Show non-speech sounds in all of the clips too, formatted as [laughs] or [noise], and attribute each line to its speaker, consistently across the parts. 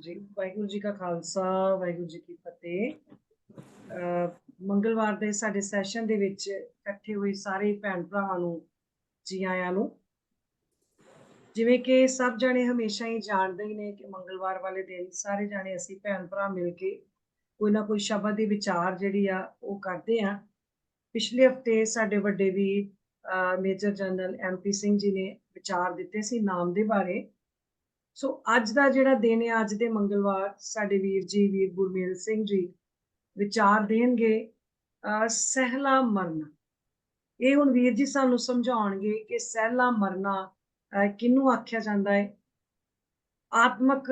Speaker 1: ਜੀ, ਵਾਹਿਗੁਰੂ ਜੀ ਕਾ ਖਾਲਸਾ, ਵਾਹਿਗੁਰੂ ਜੀ ਕੀ ਫਤਿਹ। ਮੰਗਲਵਾਰ ਦੇ ਸਾਡੇ ਸੈਸ਼ਨ ਦੇ ਵਿੱਚ ਇਕੱਠੇ ਹੋਏ ਸਾਰੇ ਭੈਣ ਭਰਾਵਾਂ ਨੂੰ, ਜੀ ਆਇਆਂ ਨੂੰ। ਜਿਵੇਂ ਕਿ ਸਭ ਜਾਣੇ ਹਮੇਸ਼ਾ ਹੀ ਜਾਣਦੇ ਹੀ ਨੇ ਕਿ ਮੰਗਲਵਾਰ ਵਾਲੇ ਦਿਨ ਸਾਰੇ ਜਾਣੇ ਅਸੀਂ ਭੈਣ ਭਰਾ ਮਿਲ ਕੇ ਕੋਈ ਨਾ ਕੋਈ ਸ਼ਬਦ ਦੀ ਵਿਚਾਰ ਜਿਹੜੀ ਆ, ਉਹ ਕਰਦੇ ਆ ਪਿਛਲੇ ਹਫ਼ਤੇ ਸਾਡੇ ਵੱਡੇ ਵੀ ਅਹ, major general MP Singh ji ਨੇ ਵਿਚਾਰ ਦਿੱਤੇ ਸੀ ਨਾਮ ਦੇ ਬਾਰੇ। ਸੋ ਅੱਜ ਦਾ ਜਿਹੜਾ ਦਿਨ ਹੈ ਅੱਜ ਦੇ ਮੰਗਲਵਾਰ, ਸਾਡੇ ਵੀਰ ਜੀ, ਵੀਰ ਗੁਰਮੇਲ ਸਿੰਘ ਜੀ ਵਿਚਾਰ ਦੇਣਗੇ, ਅਹ, ਸਹਿਲਾ ਮਰਨਾ। ਇਹ ਹੁਣ ਵੀਰ ਜੀ ਸਾਨੂੰ ਸਮਝਾਉਣਗੇ ਕਿ ਸਹਿਲਾ ਮਰਨਾ, ਅਹ, ਕਿਹਨੂੰ ਆਖਿਆ ਜਾਂਦਾ ਹੈ? ਆਤਮਕ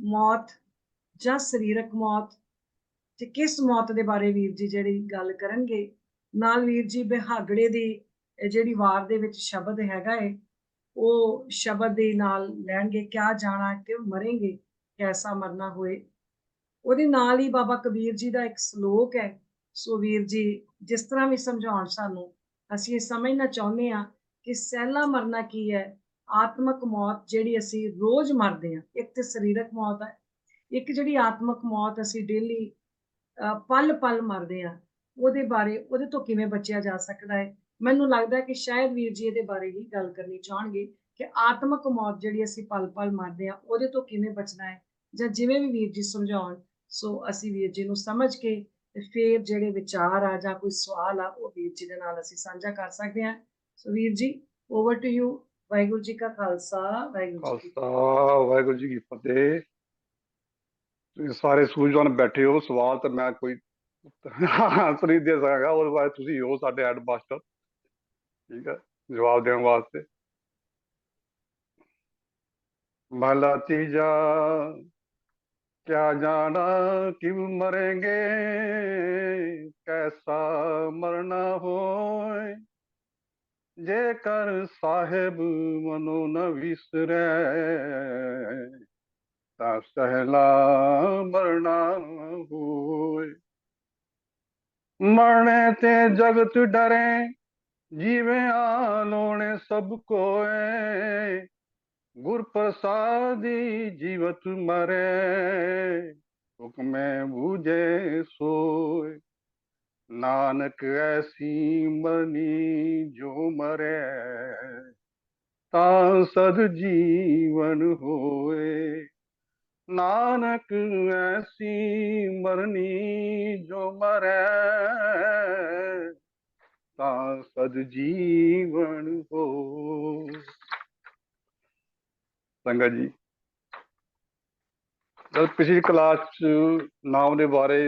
Speaker 1: ਮੌਤ ਜਾਂ ਸਰੀਰਕ ਮੌਤ? ਤੇ ਕਿਸ ਮੌਤ ਦੇ ਬਾਰੇ ਵੀਰ ਜੀ ਜਿਹੜੀ ਗੱਲ ਕਰਨਗੇ? ਨਾਲ ਵੀਰ ਜੀ ਬਿਹਾਗੜੇ ਦੀ ਜਿਹੜੀ ਵਾਰ ਦੇ ਵਿੱਚ ਸ਼ਬਦ ਹੈਗਾ ਏ ਉਹ ਸ਼ਬਦ ਦੇ ਨਾਲ ਲੈਣਗੇ, ਕਿਆ ਜਾਣਾ ਕਿ ਮਰेंगे ਕੈਸਾ ਮਰਨਾ ਹੋਏ। ਉਹਦੇ ਨਾਲ ਹੀ ਬਾਬਾ ਕਬੀਰ ਜੀ ਦਾ ਇੱਕ ਸ਼ਲੋਕ ਹੈ। ਸੋ ਵੀਰ ਜੀ, ਜਿਸ ਤਰ੍ਹਾਂ ਵੀ ਸਮਝਾਉਣ ਸਾਨੂੰ, ਅਸੀਂ ਇਹ ਸਮਝਣਾ ਚਾਹੁੰਦੇ ਹਾਂ ਕਿ ਸਹਿਲਾ ਮਰਨਾ ਕੀ ਹੈ? ਆਤਮਕ ਮੌਤ ਜਿਹੜੀ ਅਸੀਂ ਰੋਜ਼ ਮਰਦੇ ਹਾਂ, ਇੱਕ ਤੇ ਸਰੀਰਕ ਮੌਤ ਹੈ, ਇੱਕ ਜਿਹੜੀ ਆਤਮਕ ਮੌਤ ਅਸੀਂ ਡੇਲੀ ਪਲ ਪਲ ਮਰਦੇ ਹਾਂ, ਉਹਦੇ ਬਾਰੇ ਉਹਦੇ ਤੋਂ ਕਿਵੇਂ ਬਚਿਆ ਜਾ ਸਕਦਾ ਹੈ? ਮੈਨੂੰ ਲੱਗਦਾ ਕਿ ਸ਼ਾਇਦ ਵੀਰ ਜੀ ਇਹਦੇ ਬਾਰੇ ਹੀ ਗੱਲ ਕਰਨੀ ਚਾਹਣਗੇ ਕਿ ਆਤਮਕ ਮੌਤ ਜਿਹੜੀ ਅਸੀਂ ਪਲ ਪਲ ਮਰਦੇ ਹਾਂ, ਉਹਦੇ ਤੋਂ ਕਿਵੇਂ ਬਚਣਾ ਹੈ ਜਾਂ ਜਿਵੇਂ ਵੀ ਵੀਰ ਜੀ ਸਮਝਾਉਣ, ਸੋ ਅਸੀਂ ਵੀਰ ਜੀ ਨੂੰ ਸਮਝ ਕੇ ਤੇ ਫਿਰ ਜਿਹੜੇ ਵਿਚਾਰ ਆ ਜਾਂ ਕੋਈ ਸਵਾਲ ਆ, ਉਹ ਵੀਰ ਜੀ ਦੇ ਨਾਲ ਅਸੀਂ ਸਾਂਝਾ ਕਰ ਸਕਦੇ ਹਾਂ। ਸੋ ਵੀਰ ਜੀ over to you Waheguru ji ਕਾ ਖਾਲਸਾ, ਵਾਹਿਗੁਰੂ ਜੀ
Speaker 2: ਖਾਲਸਾ, ਵਾਹਿਗੁਰੂ ਜੀ ਕੀ ਫਤਿਹ। ਤੁਸੀਂ ਸਾਰੇ ਸੂਝਵਾਨ ਬੈਠੇ ਹੋ, ਸਵਾਲ ਤਾਂ ਮੈਂ ਕੋਈ ਆਨਸਰ ਨਹੀਂ ਦੇ ਸਕਾਂਗਾ ਉਹਦੇ ਬਾਰੇ ਤੁਸੀਂ ਹੋ ਸਾਡੇ ਹੈਡ ਮਾਸਟਰ ठीक है? जवाब देने वास्ते। भलतीजा क्या जाना कि मरेंगे, कैसा मरना हो जे कर साहेब मनो न विसरे, ता सहला मरना हो मरने ते जगत डरे ਜੀਵੇ ਆਲੋਣੇ ਸਭ ਕੋਏ, ਗੁਰ ਪ੍ਰਸਾਦੀ ਜੀਵਤ ਮਰੇ, ਹੁਕਮੇ ਬੂਝੇ ਸੋਏ। ਨਾਨਕ ਐਸੀ ਮਰਨੀ ਜੋ ਮਰੇ, ਤਾਂ ਸਦ ਜੀਵਨ ਹੋਏ। ਨਾਨਕ ਐਸੀ ਮਰਨੀ ਜੋ ਮਰੇ ਤਾਂ ਸਦ ਜੀਵਨ ਹੋ। ਸੰਗਤ ਜੀ, ਜਦ ਪਿਛਲੀ ਕਲਾਸ ਚ ਨਾਮ ਦੇ ਬਾਰੇ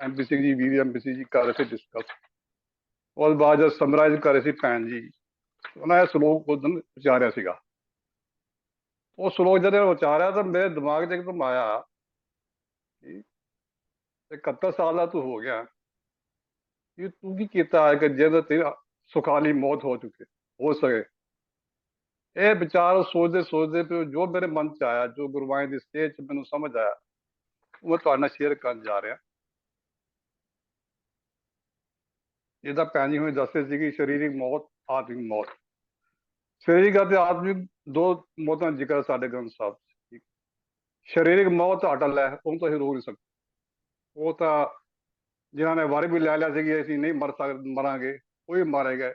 Speaker 2: ਐਮਪੀ ਸਿੰਘ ਜੀ ਵੀਰ ਐਮਪੀ ਜੀ ਕਰ ਰਹੇ ਸੀ ਡਿਸਕਸ ਉਸ ਬਾਅਦ ਜਦ ਸਮਰਾਈਜ਼ ਕਰ ਰਹੇ ਸੀ ਭੈਣ ਜੀ, ਉਹਨਾਂ ਇਹ ਸ਼ਲੋਕ ਉਸ ਦਿਨ ਵਿਚਾਰਿਆ ਸੀਗਾ। ਉਹ ਸ਼ਲੋਕ ਜਦੋਂ ਵਿਚਾਰਿਆ ਤਾਂ ਮੇਰੇ ਦਿਮਾਗ 'ਚ ਇੱਕਦਮ ਆਇਆ ਕਿ 71 ਸਾਲ ਦਾ ਤੂੰ ਹੋ ਗਿਆ। ਇਹ ਤੂੰ ਕੀ ਕੀਤਾ ਹੈ ਕਿ ਤੇਰਾ ਸੁਖਾਲੀ ਮੌਤ ਹੋ ਚੁੱਕੀ ਹੋ ਸਕੇ ਇਹ ਵਿਚਾਰ ਸੋਚਦੇ ਸੋਚਦੇ ਫਿਰ ਜੋ ਮੇਰੇ ਮਨ 'ਚ ਆਇਆ ਜੋ ਗੁਰਬਾਣੀ ਦੀ ਸਟੇਜ 'ਚ ਮੈਨੂੰ ਸਮਝ ਆਇਆ ਉਹ ਮੈਂ ਤੁਹਾਡੇ ਨਾਲ ਸ਼ੇਅਰ ਕਰਨ ਜਾ ਰਿਹਾ ਇਹਦਾ ਭੈਣ ਜੀ ਹੋਏ ਦੱਸੇ ਸੀ ਕਿ ਸਰੀਰਕ ਮੌਤ ਆਤਮਿਕ ਮੌਤ ਸਰੀਰਕ ਅਤੇ ਆਤਮਿਕ ਦੋ ਮੌਤਾਂ ਦਾ ਜ਼ਿਕਰ ਸਾਡੇ ਗ੍ਰੰਥ ਸਾਹਿਬ 'ਚ ਸਰੀਰਕ ਮੌਤ ਅਟਲ ਹੈ ਉਹਨੂੰ ਤਾਂ ਅਸੀਂ ਰੋਕ ਨਹੀਂ ਸਕਦੇ ਉਹ ਤਾਂ ਜਿਨ੍ਹਾਂ ਨੇ ਵਾਰੀ ਵੀ ਲੈ ਲਿਆ ਸੀ ਕਿ ਅਸੀਂ ਨਹੀਂ ਮਰ ਸਕਦੇ ਮਰਾਂਗੇ, ਉਹ ਵੀ ਮਾਰੇ ਗਏ।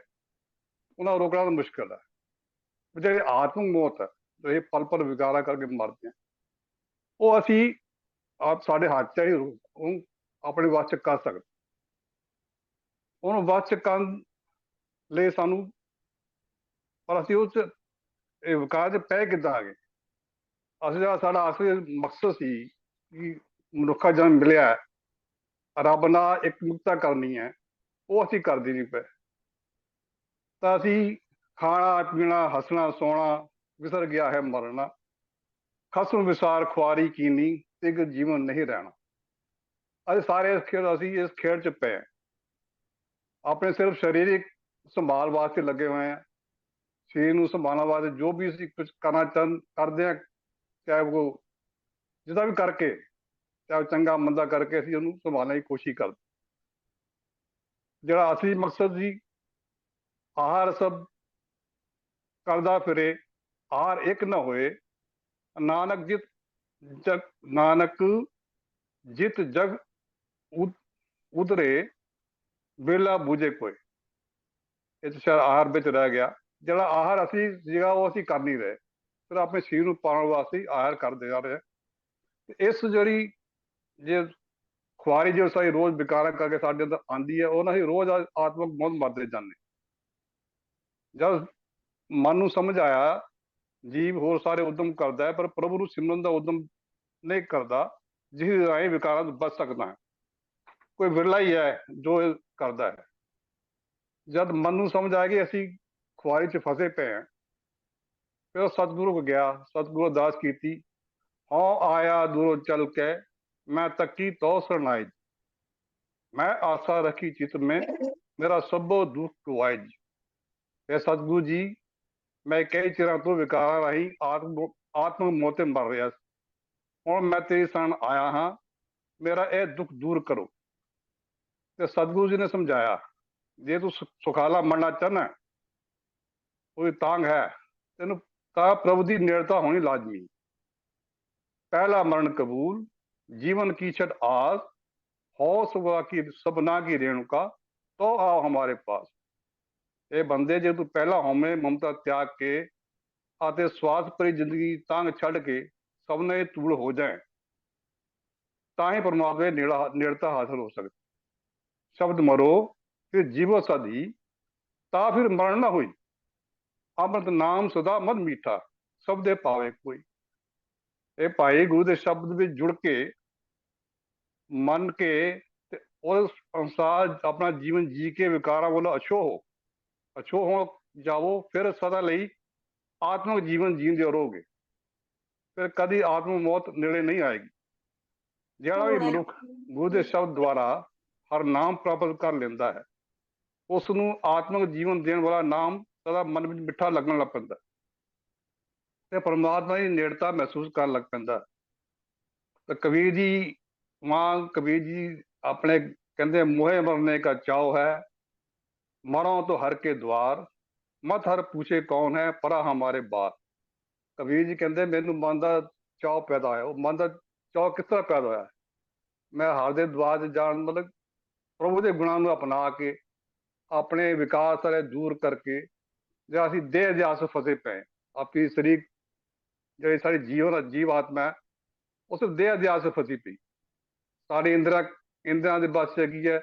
Speaker 2: ਉਹਨਾਂ ਨੂੰ ਰੋਕਣਾ ਤਾਂ ਮੁਸ਼ਕਲ ਹੈ। ਜਿਹੜੇ ਆਤਮਿਕ ਮੌਤ ਹੈ ਜੋ ਇਹ ਪਲ ਪਲ ਵਿਕਾਰਾ ਕਰਕੇ ਮਰਦੇ ਆ। ਉਹ ਅਸੀਂ ਆਪ ਸਾਡੇ ਹੱਥ 'ਚ ਹੀ ਉਹ ਆਪਣੇ ਵਾਸ 'ਚ ਕਰ ਸਕਦੇ। ਉਹਨੂੰ ਵਾਸ 'ਚ ਕਰਨ ਲਈ ਸਾਨੂੰ, ਪਰ ਅਸੀਂ ਉਸ ਇਹ ਵਿਕਾਰ 'ਚ ਪੈ ਕਿੱਦਾਂ ਆ ਗਏ ਅਸੀਂ ਜਿਹੜਾ ਸਾਡਾ ਅਸਲੀ ਮਕਸਦ ਸੀ ਕਿ ਮਨੁੱਖਾ ਜਨਮ ਮਿਲਿਆ ਰੱਬ ਨਾਲ ਇੱਕ ਮੁਕਤਾ ਕਰਨੀ ਹੈ, ਉਹ ਅਸੀਂ ਕਰਦੇ ਨਹੀਂ ਪਏ। ਤਾਂ ਅਸੀਂ ਖਾਣਾ, ਪੀਣਾ, ਹੱਸਣਾ, ਸੋਣਾ, ਵਿਸਰ ਗਿਆ ਹੈ, ਮਰਨਾ। ਖਸਮ, ਵਿਸਾਰ, ਖੁਆਰੀ, ਕੀਨੀ, ਤਿਗ, ਜੀਵਨ ਨਹੀਂ ਰਹਿਣਾ। ਅੱਜ ਸਾਰੇ ਇਸ ਖੇਡ, ਅਸੀਂ ਇਸ ਖੇਡ ਚ ਪਏ ਆਪਣੇ ਸਿਰਫ ਸਰੀਰਕ ਸੰਭਾਲ ਵਾਸਤੇ ਲੱਗੇ ਹੋਏ ਆ ਸਰੀਰ ਨੂੰ ਸੰਭਾਲਣ ਵਾਸਤੇ ਜੋ ਵੀ ਅਸੀਂ ਕੁਝ ਕਰਨਾ ਚਾਹ, ਕਰਦੇ ਆ ਚਾਹੇ ਉਹ ਜਿਹਦਾ ਵੀ ਕਰਕੇ ਚਾਹੇ ਚੰਗਾ ਮੰਦਾ ਕਰਕੇ ਅਸੀਂ ਉਹਨੂੰ ਸੰਭਾਲਣ ਦੀ ਕੋਸ਼ਿਸ਼ ਕਰਦੇ ਜਿਹੜਾ ਅਸਲੀ ਮਕਸਦ ਸੀ, ਆਹਾਰ ਸਭ ਕਰਦਾ ਫਿਰੇ, ਆਹਾਰ ਇੱਕ ਨਾ ਹੋਏ, ਨਾਨਕ ਜਿਤ ਜਗ, ਨਾਨਕ ਜਿਤ ਜਗ ਉਦ- ਉਧਰੇ ਬੇਲਾ ਬੂਝੇ ਕੋਈ ਇਹ ਤਾਂ ਆਹਾਰ ਵਿੱਚ ਰਹਿ ਗਿਆ। ਜਿਹੜਾ ਆਹਾਰ ਅਸੀਂ ਸੀਗਾ, ਉਹ ਅਸੀਂ ਕਰ ਨਹੀਂ ਰਹੇ। ਫਿਰ ਆਪਣੇ ਸਰੀਰ ਨੂੰ ਪਾਉਣ ਵਾਸਤੇ ਆਹਾਰ ਕਰਦੇ ਜਾ ਰਹੇ ਇਸ ਜਿਹੜੀ ਜੇ ਖੁਆਰੀ ਜੋ ਸਾਡੀ ਰੋਜ਼ ਵਿਕਾਰਾਂ ਕਰਕੇ ਸਾਡੇ ਅੰਦਰ ਆਂਦੀ ਹੈ, ਉਹ ਨਾ ਅਸੀਂ ਰੋਜ਼ ਆ- ਆਤਮਕ ਮੌਤ ਮਰਦੇ ਜਾਂਦੇ। ਜਦ ਮਨ ਨੂੰ ਸਮਝ ਆਇਆ, ਜੀਵ ਹੋਰ ਸਾਰੇ ਉਦਮ ਕਰਦਾ ਹੈ, ਪਰ ਪ੍ਰਭੂ ਨੂੰ ਸਿਮਰਨ ਦਾ ਉਦਮ ਨਹੀਂ ਕਰਦਾ ਜਿਸ ਰਾਹੀਂ ਵਿਕਾਰਾਂ ਤੋਂ ਬਚ ਸਕਦਾ ਹੈ। ਕੋਈ ਵਿਰਲਾ ਹੀ ਹੈ ਜੋ ਇਹ ਕਰਦਾ ਹੈ। ਜਦ ਮਨ ਨੂੰ ਸਮਝ ਆ ਗਈ, ਅਸੀਂ ਖੁਆਰੀ 'ਚ ਫਸੇ ਪਏ ਹਾਂ। ਫਿਰ ਸਤਿਗੁਰੂ ਕੋ ਗਿਆ, ਸਤਿਗੁਰੂ ਅਰਦਾਸ ਕੀਤੀ ਹਉ ਆਇਆ ਦੂਰੋਂ ਚੱਲ ਕੇ ਮੈਂ ਤੱਕੀ ਤੋ ਸਰਨਾਈ ਮੈਂ ਆਸਾ ਰੱਖੀ ਚਿਤ ਮੈਂ ਮੇਰਾ ਸਭੋ ਦੁੱਖ ਗਵਾਏ ਜੀ ਇਹ ਸਤਿਗੁਰੂ ਜੀ ਮੈਂ ਕਈ ਚਿਰਾਂ ਤੋਂ ਵਿਕਾਰਾਂ ਰਾਹੀਂ ਆਤਮ ਆਤਮ ਮੋਤੇ ਮਰ ਰਿਹਾ ਸੀ ਹੁਣ ਮੈਂ ਤੇਰੀ ਸ਼ਰਨ ਆਇਆ ਹਾਂ ਮੇਰਾ ਇਹ ਦੁੱਖ ਦੂਰ ਕਰੋ ਤੇ ਸਤਿਗੁਰੂ ਜੀ ਨੇ ਸਮਝਾਇਆ ਜੇ ਤੂੰ ਸੁ- ਸੁਖਾਲਾ ਮਰਨਾ ਚਾਹਨਾ ਕੋਈ ਤਾਂਗ ਹੈ ਤੈਨੂੰ ਤਾਂ ਪ੍ਰਭੂ ਦੀ ਨੇੜਤਾ ਹੋਣੀ ਲਾਜ਼ਮੀ पहला मरण कबूल जीवन की छठ आस हो सुबह की सबना की रेणुका तो आओ हमारे पास ਇਹ ਬੰਦੇ ਜੇ ਤੂੰ ਪਹਿਲਾ ਹਉਮੈ ਮਮਤਾ ਤਿਆਗ ਕੇ ਅਤੇ ਸਵਾਸ ਭਰੀ ਜ਼ਿੰਦਗੀ ਤੰਗ ਛੱਡ ਕੇ ਸਭਨੇ ਇਹ ਤੂੜ ਹੋ ਜਾਏ ਤਾਂ ਹੀ ਪਰਮਾਤਮਾ ਦੇ ਨੇੜਾ ਨੇੜਤਾ ਹਾਸਲ ਹੋ ਸਕਦਾ ਸ਼ਬਦ ਮਰੋ ਫਿਰ ਜੀਵੋ ਸਦੀ ਤਾਂ ਫਿਰ ਮਰਨ ਨਾ ਹੋਈ ਅੰਮ੍ਰਿਤ ਨਾਮ ਸਦਾ ਮਨ ਮੀਠਾ ਸਭ ਦੇ ਪਾਵੇ ਕੋਈ ਇਹ ਭਾਈ ਗੁਰੂ ਦੇ ਸ਼ਬਦ ਵਿੱਚ ਜੁੜ ਕੇ ਮੰਨ ਕੇ ਤੇ ਉਸ ਅਨੁਸਾਰ ਆਪਣਾ ਜੀਵਨ ਜੀ ਕੇ ਵਿਕਾਰਾਂ ਵੱਲੋਂ ਅਛੋ ਹੋ ਅਛੋ ਹੋ ਜਾਵੋ ਫਿਰ ਸਦਾ ਲਈ ਆਤਮਿਕ ਜੀਵਨ ਜੀਂਦੇ ਰਹੋਗੇ। ਫਿਰ ਕਦੀ ਆਤਮ ਮੌਤ ਨੇੜੇ ਨਹੀਂ ਆਏਗੀ। ਜਿਹੜਾ ਵੀ ਮਨੁੱਖ ਗੁਰੂ ਦੇ ਸ਼ਬਦ ਦੁਆਰਾ ਹਰ ਨਾਮ ਪ੍ਰਾਪਤ ਕਰ ਲੈਂਦਾ ਹੈ ਉਸ ਨੂੰ ਆਤਮਿਕ ਜੀਵਨ ਦੇਣ ਵਾਲਾ ਨਾਮ ਸਦਾ ਮਨ ਵਿੱਚ ਮਿੱਠਾ ਲੱਗਣ ਲੱਗ ਪੈਂਦਾ ਹੈ। ਤੇ ਪਰਮਾਤਮਾ ਦੀ ਨੇੜਤਾ ਮਹਿਸੂਸ ਕਰਨ ਲੱਗ ਪੈਂਦਾ। ਹੈ। ਕਬੀਰ ਜੀ, ਮਾਂ ਕਬੀਰ ਜੀ ਆਪਣੇ ਕਹਿੰਦੇ ਮੋਹੇ ਮਰਨੇ ਦਾ ਚਾਉ ਹੈ, ਮਰੋ तो ਹਰ ਕੇ ਦਵਾਰ, ਮਤ ਹਰ ਪੁੱਛੇ ਕੌਣ ਹੈ, ਪਰਾ ਹਮਾਰੇ ਬਾਰ। ਕਬੀਰ ਜੀ ਕਹਿੰਦੇ, ਮੈਨੂੰ ਮਨ ਦਾ ਚਾਉ ਪੈਦਾ ਹੋਇਆ। ਉਹ ਮਨ ਦਾ ਚਾਉ ਕਿਸ ਤਰ੍ਹਾਂ ਪੈਦਾ ਹੋਇਆ? ਮੈਂ ਹਰ ਦੇ ਦਵਾਰ 'ਚ ਜਾਣ ਮਤਲਬ ਪ੍ਰਭੂ ਦੇ ਗੁਣਾਂ ਨੂੰ ਅਪਣਾ ਕੇ, ਆਪਣੇ ਵਿਕਾਸ ਸਾਰੇ ਦੂਰ ਕਰਕੇ, ਜੇ ਅਸੀਂ ਦੇਹ ਅਧਿਆਸ ਫਸੇ ਪਏ। ਆਪਣੀ ਸਰੀਰ ਜਿਹੜੀ ਸਾਡੀ ਜੀਵਨ ਜੀਵ ਆਤਮਾ ਹੈ ਸਿਰਫ ਦੇਹ ਅਧਿਆਸ ਫਸੀ ਪਈ। ਸਾਡੇ ਇੰਦਰਾ, ਇੰਦਰਾਂ ਦੇ ਬਸ ਹੈਗੀ ਹੈ,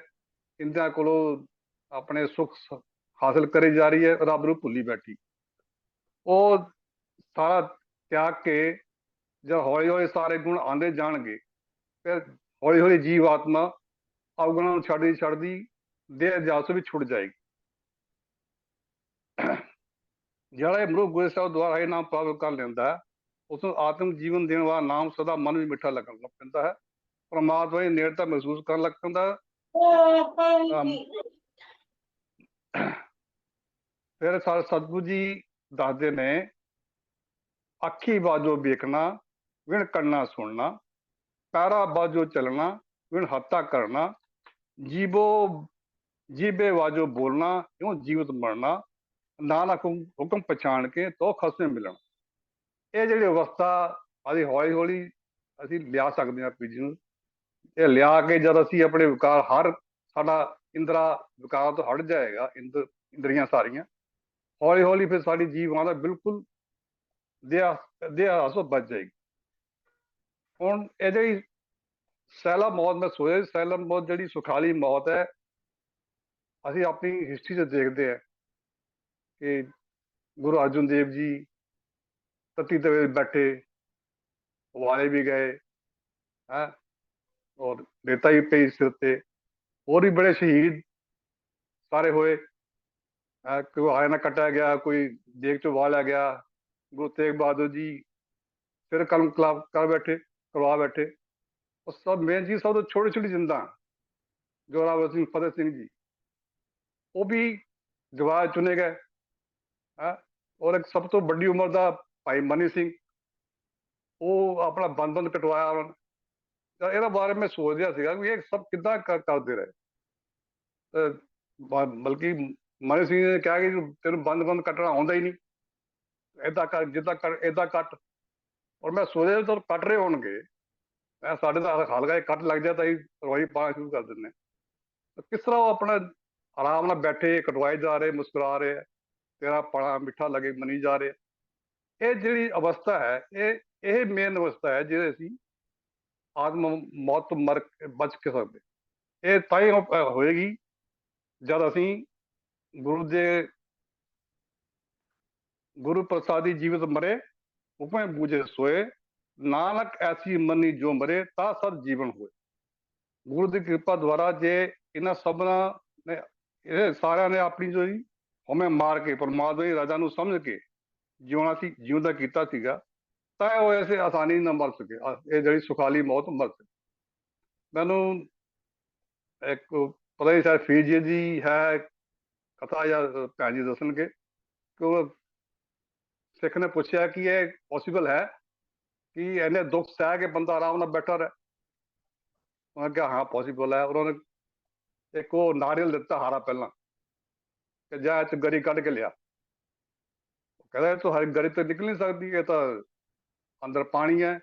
Speaker 2: ਇੰਦਰਾਂ ਕੋਲੋਂ ਆਪਣੇ ਸੁੱਖ ਸ- ਹਾਸਲ ਕਰੀ ਜਾ ਰਹੀ ਹੈ, ਰੱਬ ਨੂੰ ਭੁੱਲੀ ਬੈਠੀ। ਉਹ ਸਾਰਾ ਤਿਆਗ ਕੇ ਜਦ ਹੌਲੀ ਹੌਲੀ ਸਾਰੇ ਗੁਣ ਆਉਂਦੇ ਜਾਣਗੇ, ਫਿਰ ਹੌਲੀ ਹੌਲੀ ਜੀਵ ਆਤਮਾ ਅਵਗੁਣਾਂ ਨੂੰ, ਛੱਡਦੀ ਛੱਡਦੀ ਦੇਹ ਅਧਿਆਸ ਵਿੱਚ ਛੁੱਟ ਜਾਏਗੀ। ਜਿਹੜਾ ਇਹ ਮਨੁੱਖ ਗੁਰੂ ਸਾਹਿਬ ਦੁਆਰਾ ਇਹ ਨਾਮ ਪ੍ਰਾਪਤ ਕਰ ਲੈਂਦਾ ਉਸ ਨੂੰ ਆਤਮ ਜੀਵਨ ਦੇਣ ਵਾਲਾ ਨਾਮ ਸਦਾ ਮਨ ਵਿੱਚ ਮਿੱਠਾ ਲੱਗਣ ਲੱਗ ਪੈਂਦਾ ਹੈ। ਪਰਮਾਤਮਾ ਦੀ ਨੇੜਤਾ ਮਹਿਸੂਸ ਕਰਨ ਲੱਗ ਪੈਂਦਾ ਹੈ। ਫਿਰ ਸਾਡੇ ਸਤਿਗੁਰੂ ਜੀ ਦੱਸਦੇ ਨੇ ਅੱਖੀ ਬਾਜੋ ਵੇਖਣਾ ਵਿਣ ਕੰਨਾ ਸੁਣਨਾ ਪੈਰਾ ਬਾਜੋ ਚੱਲਣਾ ਵਿਣ ਹੱਤਾ ਕਰਨਾ ਜੀਬੋ ਜੀਬੇ ਵਾਜੋ ਬੋਲਣਾ ਕਿਉਂ ਜੀਵਤ ਮਰਨਾ ਨਾਨਕ ਹੁਕਮ ਪਛਾਣ ਕੇ ਤੋ ਖਸਮੇ ਮਿਲਣ। ਇਹ ਜਿਹੜੀ ਅਵਸਥਾ ਅਸੀਂ ਹੌਲੀ ਹੌਲੀ ਅਸੀਂ ਲਿਆ ਸਕਦੇ ਹਾਂ ਪੀਜੀ ਨੂੰ। ਇਹ ਲਿਆ ਕੇ ਜਦ ਅਸੀਂ ਆਪਣੇ ਵਿਕਾਰ, ਹਰ ਸਾਡਾ ਇੰਦਰਾ ਵਿਕਾਰ ਤੋਂ ਹਟ ਜਾਏਗਾ ਇੰਦਰ ਇੰਦਰੀਆਂ ਸਾਰੀਆਂ। ਹੌਲੀ ਹੌਲੀ ਫਿਰ ਸਾਡੀ ਜੀਵਾਂ ਦਾ ਬਿਲਕੁਲ ਦੇਹ ਦੇਹ ਆਸੋ ਬਚ ਜਾਏਗੀ। ਹੁਣ ਇਹ ਜਿਹੜੀ ਸੈਲਾ ਮੌਤ, ਮੈਂ ਸੋਚਿਆ ਸੈਲਾ ਮੌਤ ਜਿਹੜੀ ਸੁਖਾਲੀ ਮੌਤ ਹੈ, ਅਸੀਂ ਆਪਣੀ ਹਿਸਟਰੀ 'ਚ ਦੇਖਦੇ ਹਾਂ ਕਿ ਗੁਰੂ ਅਰਜਨ ਦੇਵ ਜੀ ਤਤੀ ਤਵੇ ਬੈਠੇ ਵਾਲੇ ਵੀ ਗਏ, ਹੈ, ਔਰ ਨੇਤਾ ਵੀ ਪਈ ਸਿਰ ਤੇ ਹੋਰ ਵੀ ਬੜੇ ਸ਼ਹੀਦ ਸਾਰੇ ਹੋਏ ਅਹ ਕੋਈ ਆਇਆ ਨਾ ਕਟਿਆ ਗਿਆ, ਕੋਈ ਦੇਖ ਚੋਂ ਵਾਲਿਆ ਗਿਆ, ਗੁਰੂ ਤੇਗ ਬਹਾਦਰ ਜੀ ਫਿਰ ਕਲਮ ਕਲਾਬ ਕਰ ਬੈਠੇ, ਕਰਵਾ ਬੈਠੇ, ਉਹ ਸਭ ਮੇਨ ਜੀ ਸਭ ਤੋਂ ਛੋਟੀ ਛੋਟੀ ਜਿੰਦਾ ਜੋਰਾਵਰ ਸਿੰਘ ਫਤਿਹ ਸਿੰਘ ਜੀ, ਉਹ ਵੀ ਜਵਾਜ ਚੁਣੇ ਗਏ, ਹੈ, ਔਰ ਇੱਕ ਸਭ ਤੋਂ ਵੱਡੀ ਉਮਰ ਦਾ ਭਾਈ ਮਨੀ ਸਿੰਘ ਉਹ ਆਪਣਾ ਬੰਦ ਬੰਦ ਕਟਵਾਇਆ ਉਹਨਾਂ ਨੇ। ਤਾਂ ਇਹਦਾ ਬਾਰੇ ਮੈਂ ਸੋਚ ਰਿਹਾ ਸੀਗਾ ਕਿ ਇਹ ਸਭ ਕਿੱਦਾਂ ਕਰ- ਕਰਦੇ ਰਹੇ। ਅਹ ਬ- ਬਲਕਿ ਮਨੀ ਸਿੰਘ ਨੇ ਕਿਹਾ ਕਿ ਤੈਨੂੰ ਬੰਦ ਬੰਦ ਕੱਟਣਾ ਆਉਂਦਾ ਹੀ ਨਹੀਂ। ਏਦਾਂ ਕਰ ਜਿੱਦਾਂ ਕਰ ਏਦਾਂ ਕੱਟ। ਔਰ ਮੈਂ ਸੋਚਿਆ ਜਦੋਂ ਕੱਟ ਰਹੇ ਹੋਣਗੇ ਮੈਂ ਸਾਡੇ ਦਾ ਹਲਕਾ ਇਹ ਕੱਟ ਲੱਗ ਜਾ ਤਾਂ ਇਹ ਰੋਈ ਪਾਣਾ ਸ਼ੁਰੂ ਕਰ ਦਿੰਦੇ ਕਿਸ ਤਰ੍ਹਾਂ ਉਹ ਆਪਣਾ ਆਰਾਮ ਨਾਲ ਬੈਠੇ ਕਟਵਾਏ ਜਾ ਰਹੇ ਮੁਸਕਰਾ ਰਹੇ ਹੈ, ਤੇਰਾ ਪੜਾ ਮਿੱਠਾ ਲੱਗੇ ਮਨੀ ਜਾ ਰਹੇ। ਇਹ ਜਿਹੜੀ ਅਵਸਥਾ ਹੈ, ਇਹ ਇਹ ਮੇਨ ਅਵਸਥਾ ਹੈ ਜਿਹਦੇ ਅਸੀਂ ਆਤਮ ਮੌਤ ਮਰ ਬਚ ਕੇ ਸਕਦੇ। ਇਹ ਤਾਂ ਹੀ ਹੋਏਗੀ ਜਦ ਅਸੀਂ ਗੁਰੂ ਦੇ, ਗੁਰੂ ਪ੍ਰਸਾਦੀ ਜੀਵਤ ਮਰੇ, ਉਪਮੇ ਬੂਝੇ ਸੋਏ, ਨਾਨਕ ਐਸੀ ਮਨੀ ਜੋ ਮਰੇ, ਤਾਂ ਸਦ ਜੀਵਨ ਹੋਏ। ਗੁਰੂ ਦੀ ਕਿਰਪਾ ਦੁਆਰਾ ਜੇ ਇਹਨਾਂ ਸਭਨਾਂ ਨੇ, ਇਹ ਸਾਰਿਆਂ ਨੇ ਆਪਣੀ ਜੋ ਹੀ ਹਉਮੈ ਮਾਰ ਕੇ, ਪਰਮਾਤਮਾ ਦੀ ਰਜ਼ਾ ਨੂੰ ਸਮਝ ਕੇ ਜਿਉਣਾ ਸੀ, ਜਿਉਂਦਾ ਕੀਤਾ ਸੀਗਾ, ਤਾਂ ਉਹ ਐਸੇ ਆਸਾਨੀ ਨਾਲ ਮਰ ਸਕੇ। ਇਹ ਜਿਹੜੀ ਸੁਖਾਲੀ ਮੌਤ ਮਰ ਸਕੇ। ਮੈਨੂੰ ਇੱਕ ਪਤਾ ਨਹੀਂ, ਸ਼ਾਇਦ ਫੀਜੀ ਦੀ ਹੈ ਕਥਾ ਜਾਂ ਭੈਣ ਜੀ ਦੱਸਣਗੇ ਕਿ ਉਹ ਸਿੱਖ ਨੇ ਪੁੱਛਿਆ ਕਿ ਇਹ ਪੋਸੀਬਲ ਹੈ ਕਿ ਇਹਨੇ ਦੁੱਖ ਸਹਿ ਕੇ ਬੰਦਾ ਆਰਾਮ ਨਾਲ ਬੈਠਾ ਰਹੇ। ਉਹਨਾਂ ਕਿਹਾ, ਹਾਂ ਪੋਸੀਬਲ ਹੈ। ਉਹਨਾਂ ਨੇ ਇੱਕ ਉਹ ਨਾਰੀਅਲ ਦਿੱਤਾ ਹਾਰਾ ਪਹਿਲਾਂ, ਕਿ ਜਾ ਇਹ 'ਚ ਗਰੀ ਕੱਢ ਕੇ ਲਿਆ। ਉਹ ਕਹਿੰਦਾ ਇਹ ਤਾਂ ਹਰ ਗਰੀ ਤੇ ਨਿਕਲ ਨਹੀਂ ਸਕਦੀ, ਇਹ ਤਾਂ ਅੰਦਰ ਪਾਣੀ ਹੈ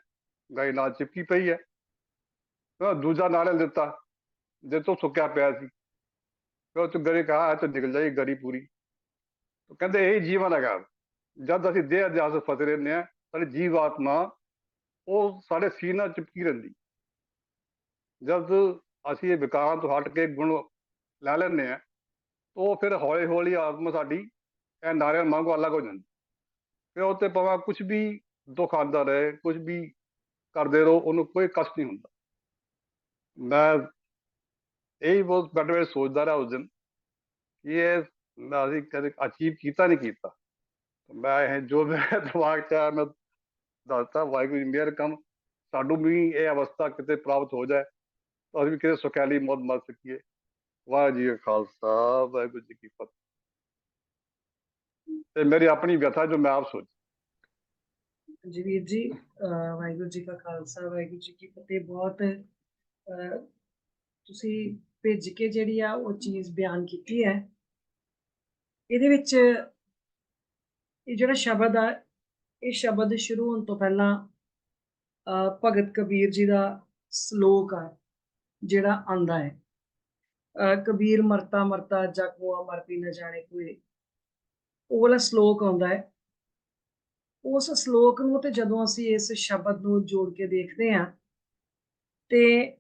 Speaker 2: ਗਾਈ ਨਾਲ ਚਿਪਕੀ ਪਈ ਹੈ। ਫਿਰ ਦੂਜਾ ਨਾਰੀਅਲ ਦਿੱਤਾ ਜੇ ਤੋਂ ਸੁੱਕਿਆ ਪਿਆ ਸੀ। ਫਿਰ ਉਹ ਚ ਗਰੀ ਕਹਾ, ਇਹ ਤਾਂ ਨਿਕਲ ਜਾਈ ਗਰੀ ਪੂਰੀ। ਤਾਂ ਕਹਿੰਦੇ, ਇਹ ਜੀਵਨ ਹੈਗਾ। ਜਦ ਅਸੀਂ ਦੇਹ ਅਧਿਆਸ ਫਸੇ ਰਹਿੰਦੇ ਹਾਂ, ਸਾਡੀ ਜੀਵ ਆਤਮਾ, ਉਹ ਸਾਡੇ ਸੀਨੇ ਨਾਲ ਚਿਪਕੀ ਰਹਿੰਦੀ। ਜਦ ਅਸੀਂ ਇਹ ਵਿਕਾਰ ਤੋਂ ਹਟ ਕੇ ਗੁਣ ਲੈ ਲੈਂਦੇ ਹਾਂ ਉਹ ਫਿਰ ਹੌਲੀ ਹੌਲੀ ਆਤਮਾ ਸਾਡੀ, ਇਹ ਨਾਰਿਆਂ ਵਾਂਗੂ ਅਲੱਗ ਹੋ ਜਾਂਦੀ। ਫਿਰ ਉਹ ਤੇ ਭਾਵੇਂ ਕੁਝ ਵੀ ਦੁੱਖ ਆਉਂਦਾ ਰਹੇ ਕੁਝ ਵੀ ਕਰਦੇ ਰਹੋ, ਉਹਨੂੰ ਕੋਈ ਕਸ਼ਟ ਨਹੀਂ ਹੁੰਦਾ। ਮੈਂ ਇਹ ਬਹੁਤ ਬੈਠੇ ਬੈਠੇ ਸੋਚਦਾ ਰਿਹਾ ਉਸ ਦਿਨ ਕਿ ਇਹ ਮੈਂ ਅਸੀਂ ਕਦੇ ਅਚੀਵ ਕੀਤਾ ਨਹੀਂ ਕੀਤਾ। ਮੈਂ ਇਹ ਜੋ ਮੇਰੇ [laughs] ਦਿਮਾਗ 'ਚ ਆਇਆ, ਮੈਂ ਦੱਸਤਾ, ਵਾਹਿਗੁਰੂ ਜੀ ਮੇਰ ਕੰਮ ਸਾਨੂੰ ਵੀ ਇਹ ਅਵਸਥਾ ਕਿਤੇ ਪ੍ਰਾਪਤ ਹੋ ਜਾਏ, ਤਾਂ ਅਸੀਂ ਵੀ ਕਿਤੇ ਸੁਖਾਲੀ ਮੌਤ ਮਰ ਸਕੀਏ। ਵਾਹਿਗੁਰੂ ਜੀ ਖਾਲਸਾ, ਵਾਹਿਗੁਰੂ ਜੀ ਕੀ ਫਤਿਹ। ਤੇ ਮੇਰੀ ਆਪਣੀ ਵਿਅਥਾ ਜੋ ਮੈਂ ਆਪ ਸੋਚ।
Speaker 1: ਜੀ ਵੀਰ ਜੀ ਵਾਹਿਗੁਰੂ ਜੀ ਕਾ ਖਾਲਸਾ, ਵਾਹਿਗੁਰੂ ਜੀ ਕੀ ਫਤਿਹ। ਬਹੁਤ ਤੁਸੀਂ ਭੇਜ ਕੇ ਜਿਹੜੀ ਆ ਉਹ ਚੀਜ਼ ਬਿਆਨ ਕੀਤੀ ਹੈ। ਇਹਦੇ ਵਿੱਚ ਇਹ ਜਿਹੜਾ ਸ਼ਬਦ ਆ, ਇਹ ਸ਼ਬਦ ਸ਼ੁਰੂ ਹੋਣ ਤੋਂ ਪਹਿਲਾਂ, ਅਹ ਭਗਤ ਕਬੀਰ ਜੀ ਦਾ ਸ਼ਲੋਕ ਆ, ਜਿਹੜਾ ਆਂਦਾ ਹੈ। ਅਹ ਕਬੀਰ ਮਰਤਾ ਮਰਤਾ, ਜਗ ਹੋਆ ਮਰ ਵੀ ਨਾ ਜਾਣੇ ਕੋਈ ਉਹ ਵਾਲਾ ਸ਼ਲੋਕ ਆਉਂਦਾ ਹੈ। ਉਸ ਸ਼ਲੋਕ ਨੂੰ ਤੇ ਜਦੋਂ ਅਸੀਂ ਇਸ ਸ਼ਬਦ ਨੂੰ ਜੋੜ ਕੇ ਦੇਖਦੇ ਹਾਂ ਤੇ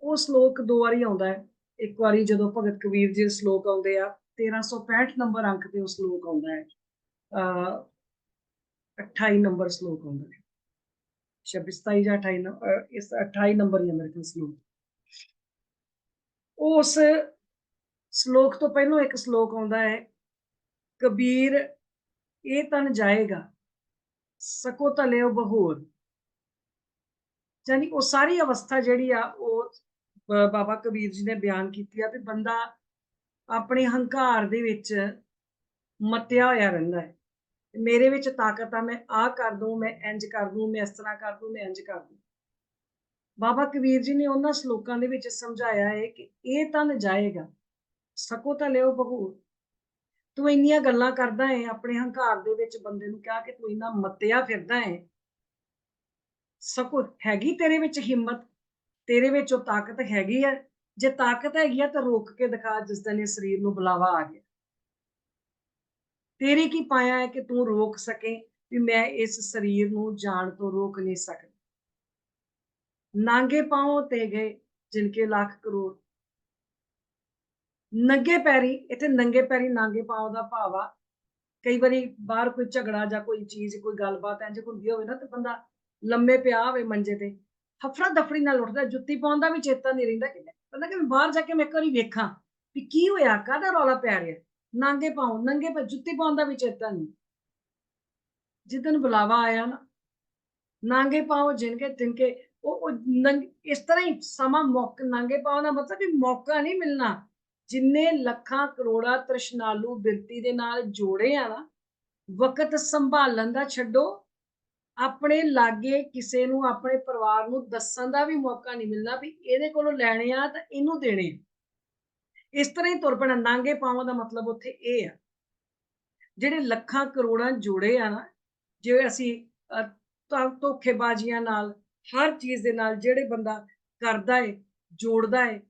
Speaker 1: ਉਹ ਸ਼ਲੋਕ ਦੋ ਵਾਰੀ ਆਉਂਦਾ ਹੈ। ਇੱਕ ਵਾਰੀ ਜਦੋਂ ਭਗਤ ਕਬੀਰ ਜੀ ਦੇ ਸ਼ਲੋਕ ਆਉਂਦੇ ਆ 1365 ਨੰਬਰ ਅੰਕ ਤੇ ਉਹ ਸ਼ਲੋਕ ਆਉਂਦਾ ਹੈ। ਅ 28 ਨੰਬਰ ਸ਼ਲੋਕ ਆਉਂਦਾ ਹੈ। 26 27 ਜਾਂ 28 ਨੰ- ਇਸ 28 ਨੰਬਰ ਹੀ ਹੈ ਸ਼ਲੋਕ। ਉਸ ਸ਼ਲੋਕ ਤੋਂ ਪਹਿਲਾਂ ਇੱਕ ਸ਼ਲੋਕ ਆਉਂਦਾ ਹੈ, ਕਬੀਰ ਇਹ ਤਨ ਜਾਏਗਾ, ਸਕੋ ਤਲਿਓ ਬਹੋਰ। ਯਾਨੀ ਉਹ ਸਾਰੀ ਅਵਸਥਾ ਜਿਹੜੀ ਆ, ਉਹ ਬਾਬਾ ਕਬੀਰ ਜੀ ਨੇ ਬਿਆਨ ਕੀਤੀ ਆ ਵੀ ਬੰਦਾ ਆਪਣੇ ਹੰਕਾਰ ਦੇ ਵਿੱਚ ਮਤਿਆ ਹੋਇਆ ਰਹਿੰਦਾ ਹੈ। ਮੇਰੇ ਵਿੱਚ ਤਾਕਤ ਆ, ਮੈਂ ਆ ਕਰ ਦੂੰ, ਮੈਂ ਇੰਜ ਕਰ ਦੂੰ, ਮੈਂ ਇਸ ਤਰ੍ਹਾਂ ਕਰ ਦੂੰ, ਮੈਂ ਇੰਜ ਕਰ ਦੂੰ। ਬਾਬਾ ਕਬੀਰ ਜੀ ਨੇ ਉਹਨਾਂ ਸ਼ਲੋਕਾਂ ਦੇ ਵਿੱਚ ਸਮਝਾਇਆ ਹੈ ਕਿ ਇਹ ਤਨ ਜਾਏਗਾ ਸਕੋ ਤਾਂ ਲਿਓ ਬਹੋਰ ਤੂੰ ਇੰਨੀਆਂ ਗੱਲਾਂ ਕਰਦਾ ਹੈ ਆਪਣੇ ਹੰਕਾਰ ਦੇ ਵਿੱਚ ਬੰਦੇ ਨੂੰ ਕਿਹਾ ਕਿ ਤੂੰ ਇੰਨਾ ਮੱਤਿਆ ਫਿਰਦਾ ਹੈ ਸਕੋ ਹੈਗੀ ਤੇਰੇ ਵਿੱਚ ਹਿੰਮਤ, ਤੇਰੇ ਵਿੱਚ ਉਹ ਤਾਕਤ ਹੈਗੀ ਹੈ ਜੇ ਤਾਕਤ ਹੈਗੀ ਆ ਤਾਂ ਰੋਕ ਕੇ ਦਿਖਾ ਜਿਸ ਦਿਨ ਇਹ ਸਰੀਰ ਨੂੰ ਬੁਲਾਵਾ ਆ ਗਿਆ। ਤੇਰੇ ਕੀ ਪਾਇਆ ਹੈ ਕਿ ਤੂੰ ਰੋਕ ਸਕੇ ਵੀ ਮੈਂ ਇਸ ਸਰੀਰ ਨੂੰ ਜਾਣ ਤੋਂ ਰੋਕ ਨਹੀਂ ਸਕਦਾ। ਨਾਂਗੇ ਪਾਉ ਤੇ ਗਏ ਜਿਨਕੇ ਲੱਖ ਕਰੋੜ। ਨੰਗੇ ਪੈਰੀ, ਇੱਥੇ ਨੰਗੇ ਪੈਰੀ ਨਾਂਗੇ ਪਾਉ ਦਾ ਭਾਵ ਆ। ਕਈ ਵਾਰੀ ਬਾਹਰ ਕੋਈ ਝਗੜਾ ਜਾਂ ਕੋਈ ਚੀਜ਼, ਕੋਈ ਗੱਲਬਾਤ ਇੰਜ ਹੁੰਦੀ ਹੋਵੇ ਨਾ, ਤੇ ਬੰਦਾ ਲੰਮੇ ਪਿਆ ਹੋਵੇ ਮੰਜੇ ਤੇ ਹਫੜਾ ਦਫੜੀ ਨਾਲ ਉੱਠਦਾ, ਜੁੱਤੀ ਪਾਉਣ ਦਾ ਵੀ ਚੇਤਾ ਨਹੀਂ ਰਹਿੰਦਾ ਕਿ ਬੰਦਾ ਕਿ ਮੈਂ ਬਾਹਰ ਜਾ ਕੇ ਮੈਂ ਇੱਕ ਵਾਰੀ ਵੇਖਾਂ ਵੀ ਕੀ ਹੋਇਆ, ਕਾਹਦਾ ਰੌਲਾ ਪੈ ਰਿਹਾ। ਨਾਂਗੇ ਪਾਉ, ਨੰਗੇ ਪੈ, ਜੁੱਤੀ ਪਾਉਣ ਦਾ ਵੀ ਚੇਤਾ ਨਹੀਂ। ਜਿੱਦਨ ਬੁਲਾਵਾ ਆਇਆ ਨਾ, ਨਾਂਗੇ ਪਾਉ ਜਿਨਕੇ ਤਿਨਕੇ ਉਹ ਉਹ ਇਸ ਤਰ੍ਹਾਂ ਹੀ ਸਮਾਂ ਮੌਕਾ, ਨਾਂਗੇ ਪਾਉ ਦਾ ਮਤਲਬ ਵੀ ਮੌਕਾ ਨਹੀਂ ਮਿਲਣਾ। ਜਿੰਨੇ ਲੱਖਾਂ ਕਰੋੜਾਂ ਤ੍ਰਿਸ਼ਨਾਲੂ ਬਿਰਤੀ ਦੇ ਨਾਲ ਜੋੜੇ ਆ ਨਾ ਵਕਤ ਸੰਭਾਲਣ ਦਾ ਛੱਡੋ ਆਪਣੇ ਲਾਗੇ ਕਿਸੇ ਨੂੰ ਆਪਣੇ ਪਰਿਵਾਰ ਨੂੰ ਦੱਸਣ ਦਾ ਵੀ ਮੌਕਾ ਨਹੀਂ ਮਿਲਣਾ ਵੀ ਇਹਦੇ ਕੋਲੋਂ ਲੈਣੇ ਆ ਤਾਂ ਇਹਨੂੰ ਦੇਣੇ ਆ। ਇਸ ਤਰ੍ਹਾਂ ਹੀ ਤੁਰ ਪੈਣਾ ਨਾਂਗੇ ਪਾਵਾਂ ਦਾ ਮਤਲਬ ਉੱਥੇ ਇਹ ਆ ਜਿਹੜੇ ਲੱਖਾਂ ਕਰੋੜਾਂ ਜੋੜੇ ਆ ਨਾ ਜੇ ਅਸੀਂ ਅਹ, ਧੋਖੇਬਾਜ਼ੀਆਂ ਨਾਲ ਹਰ ਚੀਜ਼ ਦੇ ਨਾਲ ਜਿਹੜੇ ਬੰਦਾ ਕਰਦਾ ਏ ਜੋੜਦਾ ਏ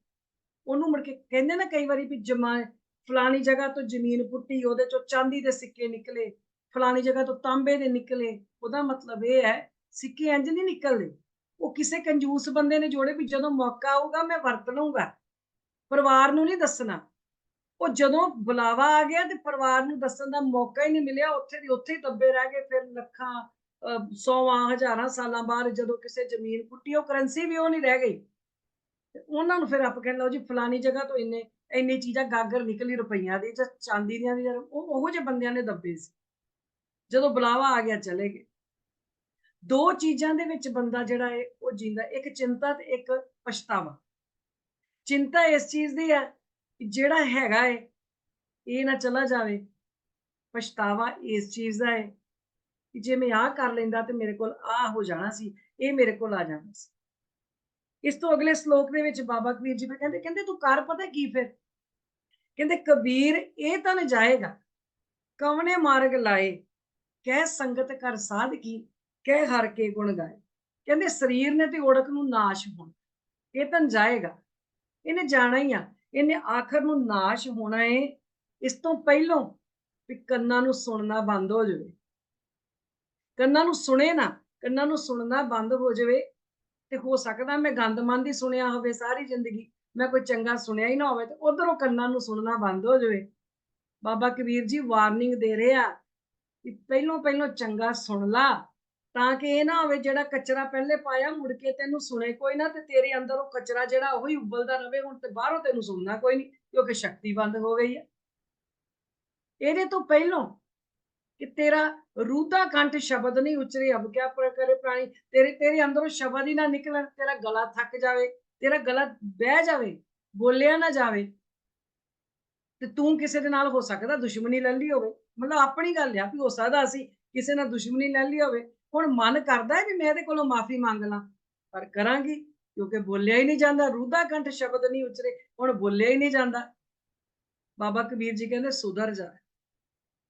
Speaker 1: ਉਹਨੂੰ ਮੁੜ ਕੇ ਕਹਿੰਦੇ ਨਾ ਕਈ ਵਾਰੀ ਵੀ ਜਮਾ ਫਲਾਣੀ ਜਗ੍ਹਾ ਤੋਂ ਜ਼ਮੀਨ ਪੁੱਟੀ ਉਹਦੇ ਚੋਂ ਚਾਂਦੀ ਦੇ ਸਿੱਕੇ ਨਿਕਲੇ ਫਲਾਣੀ ਜਗ੍ਹਾ ਤੋਂ ਤਾਂਬੇ ਦੇ ਨਿਕਲੇ ਉਹਦਾ ਮਤਲਬ ਇਹ ਹੈ ਸਿੱਕੇ ਇੰਜ ਨਹੀਂ ਨਿਕਲਦੇ। ਉਹ ਕਿਸੇ ਕੰਜੂਸ ਬੰਦੇ ਨੇ ਜੋੜੇ ਵੀ ਜਦੋਂ ਮੌਕਾ ਆਊਗਾ ਮੈਂ ਵਰਤ ਲਊਂਗਾ। ਪਰਿਵਾਰ ਨੂੰ ਨਹੀਂ ਦੱਸਣਾ। ਉਹ ਜਦੋਂ ਬੁਲਾਵਾ ਆ ਗਿਆ ਤੇ ਪਰਿਵਾਰ ਨੂੰ ਦੱਸਣ ਦਾ ਮੌਕਾ ਹੀ ਨਹੀਂ ਮਿਲਿਆ ਉੱਥੇ ਦੀ ਉੱਥੇ ਹੀ ਦੱਬੇ ਰਹਿ ਗਏ ਫਿਰ ਲੱਖਾਂ ਅਹ, ਸੌਵਾਂ ਹਜ਼ਾਰਾਂ ਸਾਲਾਂ ਬਾਅਦ ਜਦੋਂ ਕਿਸੇ ਜ਼ਮੀਨ ਪੁੱਟੀ ਉਹ ਕਰੰਸੀ ਵੀ ਉਹ ਨਹੀਂ ਰਹਿ ਗਈ। ਤੇ ਉਹਨਾਂ ਨੂੰ ਫਿਰ ਆਪਾਂ ਕਹਿੰਦੇ ਲਓ ਜੀ ਫਲਾਨੀ ਜਗ੍ਹਾ ਤੋਂ ਇੰਨੇ, ਇੰਨੀ ਚੀਜ਼ਾਂ ਗਾਗਰ ਨਿਕਲੀ ਰੁਪਈਆਂ ਦੀ, ਜਾਂ ਚਾਂਦੀ ਦੀਆਂ ਦੀ ਉਹ ਉਹੋ ਜਿਹੇ ਬੰਦਿਆਂ ਨੇ ਦੱਬੇ ਸੀ। ਜਦੋਂ ਬੁਲਾਵਾ ਆ ਗਿਆ ਚਲੇ ਗਏ। ਦੋ ਚੀਜ਼ਾਂ ਦੇ ਵਿੱਚ ਬੰਦਾ ਜਿਹੜਾ ਹੈ ਉਹ ਜਿੰਦਾ। ਇੱਕ ਚਿੰਤਾ ਤੇ ਇੱਕ ਪਛਤਾਵਾ। ਚਿੰਤਾ ਇਸ ਚੀਜ਼ ਦੀ ਹੈ ਜਿਹੜਾ ਹੈਗਾ ਹੈ ਇਹ ਨਾ ਚਲਾ ਜਾਵੇ। ਪਛਤਾਵਾ ਇਸ ਚੀਜ਼ ਦਾ ਹੈ ਕਿ ਜੇ ਮੈਂ ਆਹ ਕਰ ਲੈਂਦਾ ਤੇ ਮੇਰੇ ਕੋਲ ਆਹ ਹੋ ਜਾਣਾ ਸੀ, ਇਹ ਮੇਰੇ ਕੋਲ ਆ ਜਾਣਾ ਸੀ। ਇਸ ਤੋਂ ਅਗਲੇ ਸ਼ਲੋਕ ਦੇ ਵਿੱਚ ਬਾਬਾ ਕਬੀਰ ਜੀ ਫਿਰ ਕਹਿੰਦੇ ਕਹਿੰਦੇ ਤੂੰ ਕਰ ਪਤਾ ਕੀ ਫਿਰ? ਕਹਿੰਦੇ ਕਬੀਰ ਇਹ ਤਾਂ ਨ ਜਾਏਗਾ ਕਵਨੇ ਮਾਰਗ ਲਾਏ, ਕਹਿ ਸੰਗਤ ਕਰ ਸਾਧ ਕੀ ਕਹਿ ਹਰ ਕੇ ਗੁਣ ਗਾਏ। ਕਹਿੰਦੇ ਸਰੀਰ ਨੇ ਤੇ ਓੜਕ ਨੂੰ ਨਾਸ਼ ਹੋਣਾ, ਇਹ ਤਾਂ ਜਾਏਗਾ ਇਹਨੇ ਜਾਣਾ ਹੀ ਆ, ਇਹਨੇ ਆਖਰ ਨੂੰ ਨਾਸ਼ ਹੋਣਾ ਏ। ਇਸ ਤੋਂ ਪਹਿਲਾਂ ਵੀ ਕੰਨਾਂ ਨੂੰ ਸੁਣਨਾ ਬੰਦ ਹੋ ਜਾਵੇ। ਕੰਨਾਂ ਨੂੰ ਸੁਣੇ ਨਾ, ਕੰਨਾਂ ਨੂੰ ਸੁਣਨਾ ਬੰਦ ਹੋ ਜਾਵੇ। ਤੇ ਹੋ ਸਕਦਾ ਮੈਂ ਗੰਦ ਮੰਦ ਹੀ ਸੁਣਿਆ ਹੋਵੇ ਸਾਰੀ ਜ਼ਿੰਦਗੀ। ਮੈਂ ਕੋਈ ਚੰਗਾ ਸੁਣਿਆ ਹੀ ਨਾ ਹੋਵੇ ਤੇ ਉਧਰੋਂ ਕੰਨਾਂ ਨੂੰ ਸੁਣਨਾ ਬੰਦ ਹੋ ਜਾਵੇ। ਬਾਬਾ ਕਬੀਰ ਜੀ ਵਾਰਨਿੰਗ ਦੇ ਰਹੇ ਆ ਕਿ ਪਹਿਲੋਂ ਪਹਿਲੋਂ ਚੰਗਾ ਸੁਣ ਲਾ ਤਾਂ ਕਿ ਇਹ ਨਾ ਹੋਵੇ ਜਿਹੜਾ ਕਚਰਾ ਪਹਿਲੇ ਪਾਇਆ ਮੁੜ ਕੇ ਤੈਨੂੰ ਸੁਣੇ ਕੋਈ ਨਾ ਤੇ ਤੇਰੇ ਅੰਦਰ ਉਹ ਕਚਰਾ ਜਿਹੜਾ ਉਹੀ ਉਬਲਦਾ ਰਵੇ, ਹੁਣ ਤੇ ਬਾਹਰੋਂ ਤੈਨੂੰ ਸੁਣਨਾ ਕੋਈ ਨਹੀਂ ਕਿਉਂਕਿ ਸ਼ਕਤੀ ਬੰਦ ਹੋ ਗਈ ਹੈ ਇਹਦੇ ਤੋਂ ਪਹਿਲੋਂ ਕਿ ਤੇਰਾ ਰੂਦਾ ਕੰਠ ਸ਼ਬਦ ਨਹੀਂ ਉਚਰੇ ਅਬ ਕਿਆ ਕਰੇ ਪ੍ਰਾਣੀ। ਤੇਰੇ ਤੇਰੇ ਅੰਦਰੋਂ ਸ਼ਬਦ ਹੀ ਨਾ ਨਿਕਲਣ, ਤੇਰਾ ਗਲਾ ਥੱਕ ਜਾਵੇ, ਤੇਰਾ ਗਲਾ ਬਹਿ ਜਾਵੇ, ਬੋਲਿਆ ਨਾ ਜਾਵੇ, ਤੇ ਤੂੰ ਕਿਸੇ ਦੇ ਨਾਲ ਹੋ ਸਕਦਾ ਦੁਸ਼ਮਣੀ ਲੈ ਲਈ ਹੋਵੇ। ਮਤਲਬ ਆਪਣੀ ਗੱਲ ਆ ਵੀ ਹੋ ਸਕਦਾ ਅਸੀਂ ਕਿਸੇ ਨਾਲ ਦੁਸ਼ਮਣੀ ਲੈ ਲਈ ਹੋਵੇ। ਹੁਣ ਮਨ ਕਰਦਾ ਵੀ ਮੈਂ ਇਹਦੇ ਕੋਲੋਂ ਮਾਫੀ ਮੰਗ ਲਾਂ, ਪਰ ਕਰਾਂਗੀ, ਕਿਉਂਕਿ ਬੋਲਿਆ ਹੀ ਨਹੀਂ ਜਾਂਦਾ ਰੂਦਾ ਕੰਠ ਸ਼ਬਦ ਨਹੀਂ ਉਚਰੇ, ਹੁਣ ਬੋਲਿਆ ਹੀ ਨਹੀਂ ਜਾਂਦਾ। ਬਾਬਾ ਕਬੀਰ ਜੀ ਕਹਿੰਦੇ ਸੁਧਰ ਜਾ।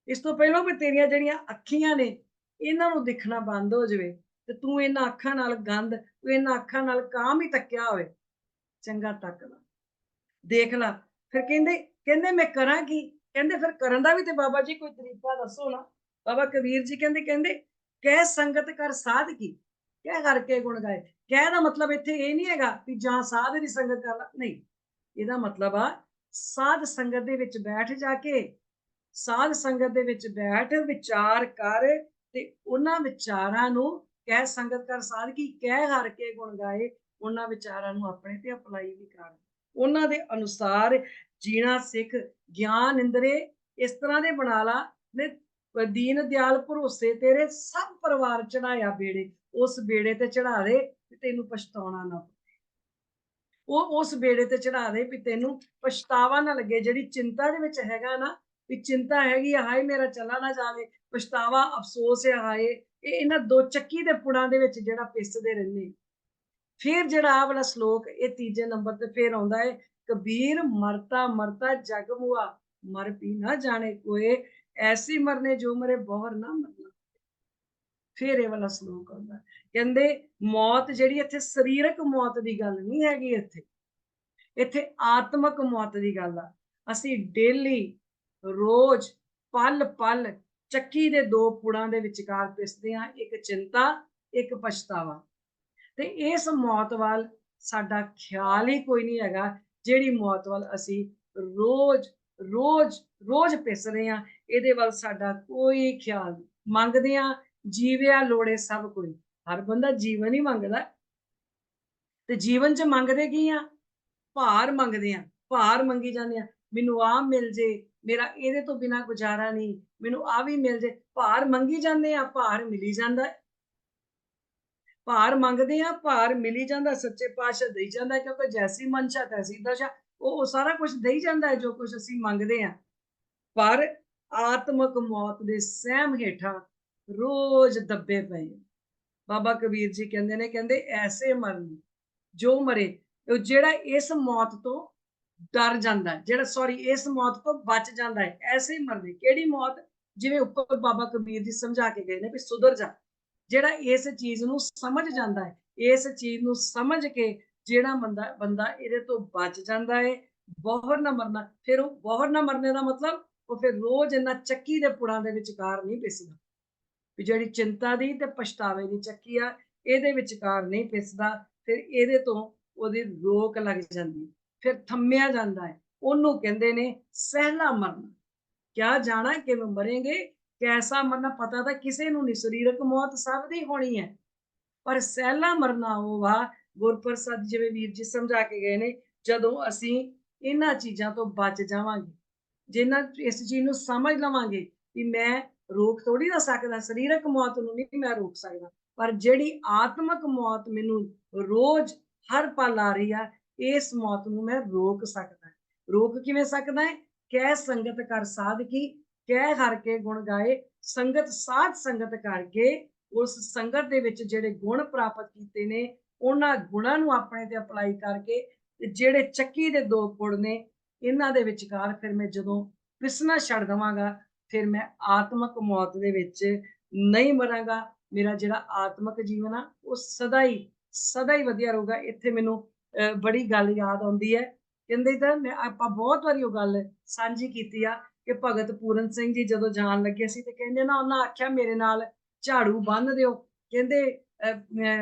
Speaker 1: ਇਸ ਤੋਂ ਪਹਿਲਾਂ ਵੀ ਤੇਰੀਆਂ ਜਿਹੜੀਆਂ ਅੱਖੀਆਂ ਨੇ, ਇਹਨਾਂ ਨੂੰ ਦੇਖਣਾ ਬੰਦ ਹੋ ਜਾਵੇ ਤੇ ਤੂੰ ਇਹਨਾਂ ਅੱਖਾਂ ਨਾਲ ਗੰਦ ਤੂੰ ਇਹਨਾਂ ਅੱਖਾਂ ਨਾਲ ਕਾਮ ਹੀ ਤੱਕਿਆ ਹੋਵੇ, ਚੰਗਾ ਤੱਕ ਲਾ ਦੇਖ ਲਾ, ਫਿਰ ਕਹਿੰਦੇ ਕਹਿੰਦੇ ਮੈਂ ਕਰਾਂ ਕੀ? ਕਹਿੰਦੇ ਫਿਰ ਕਰਨ ਦਾ ਵੀ ਤੇ ਬਾਬਾ ਜੀ ਕੋਈ ਤਰੀਕਾ ਦੱਸੋ ਨਾ। ਬਾਬਾ ਕਬੀਰ ਜੀ ਕਹਿੰਦੇ ਕਹਿੰਦੇ ਕਹਿ ਸੰਗਤ ਕਰ ਸਾਧ ਕੀ? ਕਹਿ ਕਰਕੇ ਗੁਣ ਗਾਏ। ਕਹਿ ਦਾ ਮਤਲਬ ਇੱਥੇ ਇਹ ਨਹੀਂ ਹੈਗਾ ਵੀ ਜਾਂ ਸਾਧ ਦੀ ਸੰਗਤ ਕਰ ਨਹੀਂ, ਇਹਦਾ ਮਤਲਬ ਆ ਸਾਧ ਸੰਗਤ ਦੇ ਵਿੱਚ ਬੈਠ ਜਾ ਕੇ ਸਾਧ ਸੰਗਤ ਦੇ ਵਿੱਚ ਬੈਠ, ਵਿਚਾਰ ਕਰ ਤੇ ਉਹਨਾਂ ਵਿਚਾਰਾਂ ਨੂੰ ਕਹਿ ਸੰਗਤ ਕਰ ਸਾਧ ਕੀ, ਕਹਿ ਹਰ ਕੇ ਗੁਣ ਗਾਏ, ਉਹਨਾਂ ਵਿਚਾਰਾਂ ਨੂੰ ਆਪਣੇ ਤੇ ਅਪਲਾਈ ਵੀ ਕਰ। ਉਹਨਾਂ ਦੇ ਅਨੁਸਾਰ ਜੀਣਾ ਸਿੱਖ, ਗਿਆਨ ਇੰਦਰੇ, ਇਸ ਤਰ੍ਹਾਂ ਦੇ ਬਣਾ ਲਾ, ਨੇ ਦੀਨ ਦਿਆਲ ਭਰੋਸੇ ਤੇਰੇ, ਸਭ ਪਰਿਵਾਰ ਚੜਾਇਆ ਬੇੜੇ, ਉਸ ਬੇੜੇ ਤੇ ਚੜਾ ਦੇ ਵੀ ਤੈਨੂੰ ਪਛਤਾਉਣਾ ਨਾ ਪਵੇ। ਉਹ ਉਸ ਬੇੜੇ ਤੇ ਚੜਾ ਦੇ ਵੀ ਤੈਨੂੰ ਪਛਤਾਵਾ ਨਾ ਲੱਗੇ, ਜਿਹੜੀ ਚਿੰਤਾ ਦੇ ਵਿੱਚ ਹੈਗਾ ਨਾ ਵੀ ਚਿੰਤਾ ਹੈਗੀ ਆ, ਹਾਏ ਮੇਰਾ ਚਲਾ ਨਾ ਜਾਵੇ, ਪਛਤਾਵਾ ਅਫਸੋਸ ਹੈ ਹਾਏ, ਇਹ ਇਹਨਾਂ ਦੋ ਚੱਕੀ ਦੇ ਪੁੜਾਂ ਦੇ ਵਿੱਚ ਜਿਹੜਾ ਪਿਸਦੇ ਰਹਿੰਦੇ ਫਿਰ ਜਿਹੜਾ ਆ ਵਾਲਾ ਸ਼ਲੋਕ, ਇਹ ਤੀਜੇ ਨੰਬਰ ਤੇ ਫਿਰ ਆਉਂਦਾ ਹੈ ਕਬੀਰ ਮਰਤਾ ਮਰਤਾ ਜਗ ਮੁਆ, ਮਰ ਪੀ ਨਾ ਜਾਣੇ ਕੋਏ, ਐਸੀ ਮਰਨੇ ਜੋ ਮਰੇ ਬੋਹਰ ਨਾ ਮਰਨਾ। ਫਿਰ ਇਹ ਵਾਲਾ ਸ਼ਲੋਕ ਆਉਂਦਾ। ਕਹਿੰਦੇ, ਮੌਤ ਜਿਹੜੀ ਇੱਥੇ ਸਰੀਰਕ ਮੌਤ ਦੀ ਗੱਲ ਨਹੀਂ ਹੈਗੀ ਇੱਥੇ। ਇੱਥੇ ਆਤਮਕ ਮੌਤ ਦੀ ਗੱਲ ਆ। ਅਸੀਂ ਡੇਲੀ ਰੋਜ਼ ਪਲ ਪਲ ਚੱਕੀ ਦੇ ਦੋ ਪੁੜਾਂ ਦੇ ਵਿਚਕਾਰ ਪਿਸਦੇ ਆ, ਇੱਕ ਚਿੰਤਾ, ਇੱਕ ਪਛਤਾਵਾ। ਤੇ ਇਸ ਮੌਤ ਵੱਲ ਸਾਡਾ ਖਿਆਲ ਹੀ ਕੋਈ ਨਹੀਂ ਹੈਗਾ, ਜਿਹੜੀ ਮੌਤ ਵੱਲ ਅਸੀਂ ਰੋਜ਼ ਰੋਜ਼ ਰੋਜ਼ ਪਿਸ ਰਹੇ ਆ, ਇਹਦੇ ਵੱਲ ਸਾਡਾ ਕੋਈ ਖਿਆਲ ਨਹੀਂ। ਮੰਗਦੇ ਆ, ਜੀਵਿਆ ਲੋੜੇ ਸਭ ਕੋਈ। ਹਰ ਬੰਦਾ ਜੀਵਨ ਹੀ ਮੰਗਦਾ। ਤੇ ਜੀਵਨ 'ਚ ਮੰਗਦੇ ਕੀ ਆ? ਭਾਰ ਮੰਗਦੇ ਆ, ਭਾਰ ਮੰਗੀ ਜਾਂਦੇ ਆ। ਮੈਨੂੰ ਆ ਮਿਲ ਜੇ ਮੇਰਾ ਇਹਦੇ ਤੋਂ ਬਿਨਾ ਗੁਜ਼ਾਰਾ ਨਹੀਂ। ਮੈਨੂੰ ਆ ਵੀ ਮਿਲ ਜੇ। ਭਾਰ ਮੰਗੀ ਜਾਂਦੇ ਆ, ਭਾਰ ਮਿਲੀ ਜਾਂਦਾ ਭਾਰ ਮੰਗਦੇ ਆ, ਭਾਰ ਮਿਲੀ ਜਾਂਦਾ, ਸੱਚੇ ਪਾਤਸ਼ਾਹ ਦੇਈ ਜਾਂਦਾ, ਕਿਉਂਕਿ ਜੈਸੀ ਮਨਸ਼ਾ ਤੈਸੀ ਦਸ਼ਾ। ਉਹ ਸਾਰਾ ਕੁਝ ਦੇਈ ਜਾਂਦਾ ਹੈ ਜੋ ਕੁਝ ਅਸੀਂ ਮੰਗਦੇ ਆ। ਪਰ ਆਤਮਕ ਮੌਤ ਦੇ ਸਹਿਮ ਹੇਠਾਂ ਰੋਜ਼ ਦੱਬੇ ਪਏ ਬਾਬਾ ਕਬੀਰ ਜੀ ਕਹਿੰਦੇ ਨੇ, ਕਹਿੰਦੇ ਐਸੇ ਮਰਨ ਜੋ ਮਰੇ, ਉਹ ਜਿਹੜਾ ਇਸ ਮੌਤ ਤੋਂ ਡਰ ਜਾਂਦਾ ਹੈ, ਜਿਹੜਾ ਸੌਰੀ ਇਸ ਮੌਤ ਤੋਂ ਬਚ ਜਾਂਦਾ ਹੈ, ਐਸੇ ਹੀ ਮਰਨੇ, ਕਿਹੜੀ ਮੌਤ? ਜਿਵੇਂ ਉੱਪਰ ਬਾਬਾ ਕਬੀਰ ਜੀ ਸਮਝਾ ਕੇ ਗਏ ਨੇ ਵੀ ਸੁਧਰ ਜਾ, ਜਿਹੜਾ ਇਸ ਚੀਜ਼ ਨੂੰ ਸਮਝ ਜਾਂਦਾ ਹੈ, ਇਸ ਚੀਜ਼ ਨੂੰ ਸਮਝ ਕੇ ਜਿਹੜਾ ਬੰਦਾ ਬੰਦਾ ਇਹਦੇ ਤੋਂ ਬਚ ਜਾਂਦਾ ਹੈ, ਬੋਹਰ ਨਾ ਮਰਨਾ, ਫਿਰ ਉਹ ਬੋਹਰ ਨਾ ਮਰਨੇ ਦਾ ਮਤਲਬ, ਉਹ ਫਿਰ ਰੋਜ਼ ਇਹਨਾਂ ਚੱਕੀ ਦੇ ਪੁੜਾਂ ਦੇ ਵਿਚਕਾਰ ਨਹੀਂ ਪਿਸਦਾ, ਵੀ ਜਿਹੜੀ ਚਿੰਤਾ ਦੀ ਤੇ ਪਛਤਾਵੇ ਦੀ ਚੱਕੀ ਆ, ਇਹਦੇ ਵਿਚਕਾਰ ਨਹੀਂ ਪਿਸਦਾ, ਫਿਰ ਇਹਦੇ ਤੋਂ ਉਹਦੀ ਰੋਕ ਲੱਗ ਜਾਂਦੀ ਫਿਰ ਥੰਮਿਆ ਜਾਂਦਾ ਹੈ। ਉਹਨੂੰ ਕਹਿੰਦੇ ਨੇ ਸਹਿਲਾ ਮਰਨਾ। ਕਿਆ ਜਾਣਾ, ਕਿਵੇਂ ਮਰਾਂਗੇ? ਕੈਸਾ ਮਰਨਾ? ਪਤਾ ਤਾਂ ਕਿਸੇ ਨੂੰ ਨਹੀਂ। ਸਰੀਰਕ ਮੌਤ ਸਭ ਦੀ ਹੋਣੀ ਹੈ। ਪਰ ਸਹਿਲਾ ਮਰਨਾ ਉਹ ਵਾ, ਗੁਰਪ੍ਰਸਾਦ ਜਿਵੇਂ ਵੀਰ ਜੀ ਸਮਝਾ ਕੇ ਗਏ ਨੇ, ਜਦੋਂ ਅਸੀਂ ਇਹਨਾਂ ਚੀਜ਼ਾਂ ਤੋਂ ਬਚ ਜਾਵਾਂਗੇ ਜਿਨ੍ਹਾਂ ਇਸ ਚੀਜ਼ ਨੂੰ ਸਮਝ ਲਵਾਂਗੇ ਕਿ ਮੈਂ ਰੋਕ ਥੋੜੀ ਨਾ ਸਕਦਾ, ਸਰੀਰਕ ਮੌਤ ਨੂੰ ਨਹੀਂ ਮੈਂ ਰੋਕ ਸਕਦਾ। ਪਰ ਜਿਹੜੀ ਆਤਮਕ ਮੌਤ ਮੈਨੂੰ ਰੋਜ਼ ਹਰ ਪਲ ਆ ਰਹੀ ਆ ਇਸ ਮੌਤ ਨੂੰ ਮੈਂ ਰੋਕ ਸਕਦਾ ਰੋਕ ਕਿਵੇਂ ਸਕਦਾ ਹੈ? ਕਹਿ ਸੰਗਤ ਕਰ ਸਾਧਕੀ ਕਹਿ ਹਰ ਕੇ ਗੁਣ ਗਾਏ, ਸੰਗਤ ਸਾਧ ਸੰਗਤ ਕਰਕੇ ਉਸ ਸੰਗਤ ਦੇ ਵਿੱਚ ਜਿਹੜੇ ਗੁਣ ਪ੍ਰਾਪਤ ਕੀਤੇ ਨੇ, ਉਹਨਾਂ ਗੁਣਾਂ ਨੂੰ ਆਪਣੇ ਤੇ ਅਪਲਾਈ ਕਰਕੇ ਤੇ ਜਿਹੜੇ ਚੱਕੀ ਦੇ ਦੋ ਗੁੜ ਨੇ, ਇਹਨਾਂ ਦੇ ਵਿਚਕਾਰ ਫਿਰ ਮੈਂ ਜਦੋਂ ਪਿਸਣਾ ਛੱਡ ਦਵਾਂਗਾ, ਫਿਰ ਮੈਂ ਆਤਮਕ ਮੌਤ ਦੇ ਵਿੱਚ ਨਹੀਂ ਮਰਾਂਗਾ। ਮੇਰਾ ਜਿਹੜਾ ਆਤਮਕ ਜੀਵਨ ਆ, ਉਹ ਸਦਾ ਹੀ ਸਦਾ ਹੀ ਵਧੀਆ ਰਹੂਗਾ। ਇੱਥੇ ਮੈਨੂੰ ਬੜੀ ਗੱਲ ਯਾਦ ਆਉਂਦੀ ਹੈ। ਕਹਿੰਦੇ ਤਾਂ ਮੈਂ, ਆਪਾਂ ਬਹੁਤ ਵਾਰੀ ਉਹ ਗੱਲ ਸਾਂਝੀ ਕੀਤੀ ਆ ਕਿ ਭਗਤ ਪੂਰਨ ਸਿੰਘ ਜੀ ਜਦੋਂ ਜਾਣ ਲੱਗੇ ਸੀ ਤੇ ਕਹਿੰਦੇ ਨਾ ਉਹਨਾਂ ਆਖਿਆ ਮੇਰੇ ਨਾਲ ਝਾੜੂ ਬੰਨ ਦਿਓ। ਕਹਿੰਦੇ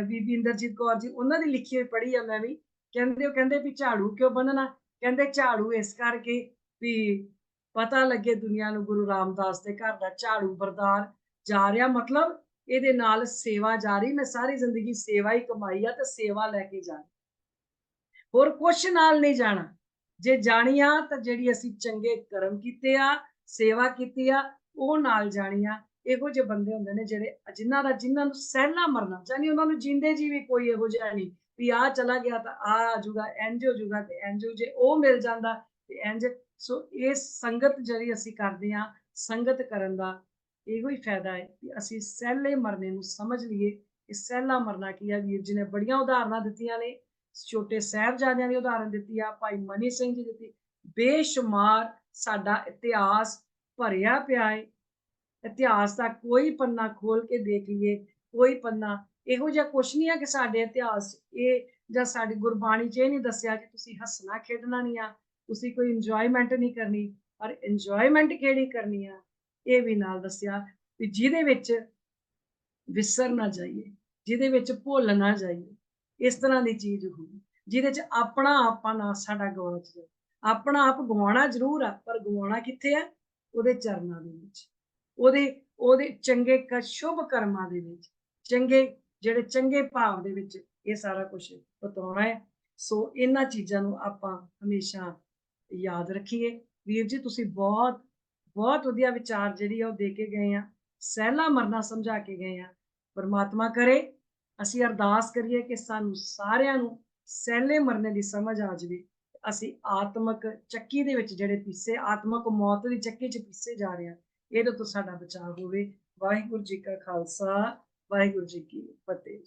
Speaker 1: ਬੀਬੀ ਇੰਦਰਜੀਤ ਕੌਰ ਜੀ, ਉਹਨਾਂ ਦੀ ਲਿਖੀ ਹੋਈ ਪੜ੍ਹੀ ਆ ਮੈਂ ਵੀ। ਕਹਿੰਦੇ, ਉਹ ਕਹਿੰਦੇ ਵੀ ਝਾੜੂ ਕਿਉਂ ਬੰਨਣਾ ਕਹਿੰਦੇ, ਝਾੜੂ ਇਸ ਕਰਕੇ ਵੀ ਪਤਾ ਲੱਗੇ ਦੁਨੀਆ ਨੂੰ ਗੁਰੂ ਰਾਮਦਾਸ ਦੇ ਘਰ ਦਾ ਝਾੜੂ ਬਰਦਾਰ ਜਾ ਰਿਹਾ। ਮਤਲਬ ਇਹਦੇ ਨਾਲ ਸੇਵਾ ਜਾਰੀ ਮੈਂ ਸਾਰੀ ਜ਼ਿੰਦਗੀ ਸੇਵਾ ਹੀ ਕਮਾਈ ਆ ਤੇ ਸੇਵਾ ਲੈ ਕੇ ਜਾਣੀ ਹੋਰ ਕੁਛ ਨਾਲ ਨਹੀਂ ਜਾਣਾ। ਜੇ ਜਾਣੀ ਆ ਤਾਂ ਜਿਹੜੀ ਅਸੀਂ ਚੰਗੇ ਕਰਮ ਕੀਤੇ ਆ, ਸੇਵਾ ਕੀਤੀ ਆ, ਉਹ ਨਾਲ ਜਾਣੀ ਆ ਇਹੋ ਜਿਹੇ ਬੰਦੇ ਹੁੰਦੇ ਨੇ ਜਿਹੜੇ ਜਿਨ੍ਹਾਂ ਦਾ ਜਿਨ੍ਹਾਂ ਨੂੰ ਸਹਿਲਾ ਮਰਨਾ ਜਾਨੀ ਉਹਨਾਂ ਨੂੰ ਜਿੰਦੇ ਜੀ ਵੀ ਕੋਈ ਇਹੋ ਜਿਹਾ ਨਹੀਂ ਵੀ ਆ ਚਲਾ ਗਿਆ ਤਾਂ ਆ ਆ ਜੂਗਾ ਇੰਜ ਹੋ ਜਾਊਗਾ ਤੇ ਇੰਜ ਹੋ ਜੇ ਉਹ ਮਿਲ ਜਾਂਦਾ ਤੇ ਇੰਜ ਸੋ ਇਹ ਸੰਗਤ ਜਿਹੜੀ ਅਸੀਂ ਕਰਦੇ ਆ ਸੰਗਤ ਕਰਨ ਦਾ ਇਹੋ ਹੀ ਫਾਇਦਾ ਹੈ ਕਿ ਅਸੀਂ ਸਹਿਲੇ ਮਰਨੇ ਨੂੰ ਸਮਝ ਲਈਏ। ਕਿ ਸਹਿਲਾ ਮਰਨਾ ਕੀ ਆ ਵੀਰ ਜੀ ਨੇ ਬੜੀਆਂ ਉਦਾਹਰਨਾਂ ਦਿੱਤੀਆਂ ਨੇ। ਛੋਟੇ ਸਾਹਿਬਜ਼ਾਦਿਆਂ ਦੀ ਉਦਾਹਰਨ ਦਿੱਤੀ ਆ, ਭਾਈ ਮਨੀ ਸਿੰਘ ਜੀ ਦਿੱਤੀ, ਬੇਸ਼ੁਮਾਰ ਸਾਡਾ ਇਤਿਹਾਸ ਭਰਿਆ ਪਿਆ ਹੈ ਇਤਿਹਾਸ ਦਾ ਕੋਈ ਪੰਨਾ ਖੋਲ ਕੇ ਦੇਖ ਲਈਏ, ਕੋਈ ਪੰਨਾ ਇਹੋ ਜਿਹਾ ਕੁਛ ਨਹੀਂ ਆ ਕਿ ਸਾਡੇ ਇਤਿਹਾਸ ਇਹ ਜਾਂ ਸਾਡੀ ਗੁਰਬਾਣੀ 'ਚ ਇਹ ਨਹੀਂ ਦੱਸਿਆ ਕਿ ਤੁਸੀਂ ਹੱਸਣਾ ਖੇਡਣਾ ਨਹੀਂ ਆ, ਤੁਸੀਂ ਕੋਈ ਇੰਜੋਇਮੈਂਟ ਨਹੀਂ ਕਰਨੀ, ਪਰ ਇੰਜੋਇਮੈਂਟ ਕਿਹੜੀ ਕਰਨੀ ਆ? ਇਹ ਵੀ ਨਾਲ ਦੱਸਿਆ ਵੀ ਜਿਹਦੇ ਵਿੱਚ ਵਿਸਰ ਨਾ ਜਾਈਏ, ਜਿਹਦੇ ਵਿੱਚ ਭੁੱਲ ਨਾ ਜਾਈਏ। ਇਸ ਤਰ੍ਹਾਂ ਦੀ ਚੀਜ਼ ਹੋਵੇ ਜਿਹਦੇ 'ਚ ਆਪਣਾ ਆਪਾਂ ਨਾ ਸਾਡਾ ਗਵਾਚ ਜਾਏ ਆਪਣਾ ਆਪ ਗਵਾਉਣਾ ਜ਼ਰੂਰ ਆ, ਪਰ ਗਵਾਉਣਾ ਕਿੱਥੇ ਆ? ਉਹਦੇ ਚਰਨਾਂ ਦੇ ਵਿੱਚ। ਉਹਦੇ ਉਹਦੇ ਚੰਗੇ ਸ਼ੁਭ ਕਰਮਾਂ ਦੇ ਵਿੱਚ। ਚੰਗੇ, ਜਿਹੜੇ ਚੰਗੇ ਭਾਵ ਦੇ ਵਿੱਚ ਇਹ ਸਾਰਾ ਕੁਝ ਬਤਾਉਣਾ ਹੈ। ਸੋ ਇਹਨਾਂ ਚੀਜ਼ਾਂ ਨੂੰ ਆਪਾਂ ਹਮੇਸ਼ਾ ਯਾਦ ਰੱਖੀਏ। ਵੀਰ ਜੀ, ਤੁਸੀਂ ਬਹੁਤ ਬਹੁਤ ਵਧੀਆ ਵਿਚਾਰ ਜਿਹੜੀ ਆ ਉਹ ਦੇ ਕੇ ਗਏ ਆ। ਸਹਿਲਾ ਮਰਨਾ ਸਮਝਾ ਕੇ ਗਏ ਆ। ਪਰਮਾਤਮਾ ਕਰੇ ਅਸੀਂ ਅਰਦਾਸ ਕਰੀਏ ਕਿ ਸਾਨੂੰ ਸਾਰਿਆਂ ਨੂੰ ਸਹਿਲੇ ਮਰਨੇ ਦੀ ਸਮਝ ਆ ਜਾਵੇ। ਅਸੀਂ ਆਤਮਕ ਚੱਕੀ ਦੇ ਵਿੱਚ ਜਿਹੜੇ ਪੀਸੇ, ਆਤਮਕ ਮੌਤ ਦੀ ਚੱਕੀ 'ਚ ਪੀਸੇ ਜਾ ਰਹੇ ਆ ਇਹਦੇ ਤੋਂ ਸਾਡਾ ਬਚਾਅ ਹੋਵੇ। ਵਾਹਿਗੁਰੂ ਜੀ ਕਾ ਖਾਲਸਾ, ਵਾਹਿਗੁਰੂ ਜੀ ਕੀ ਫਤਿਹ।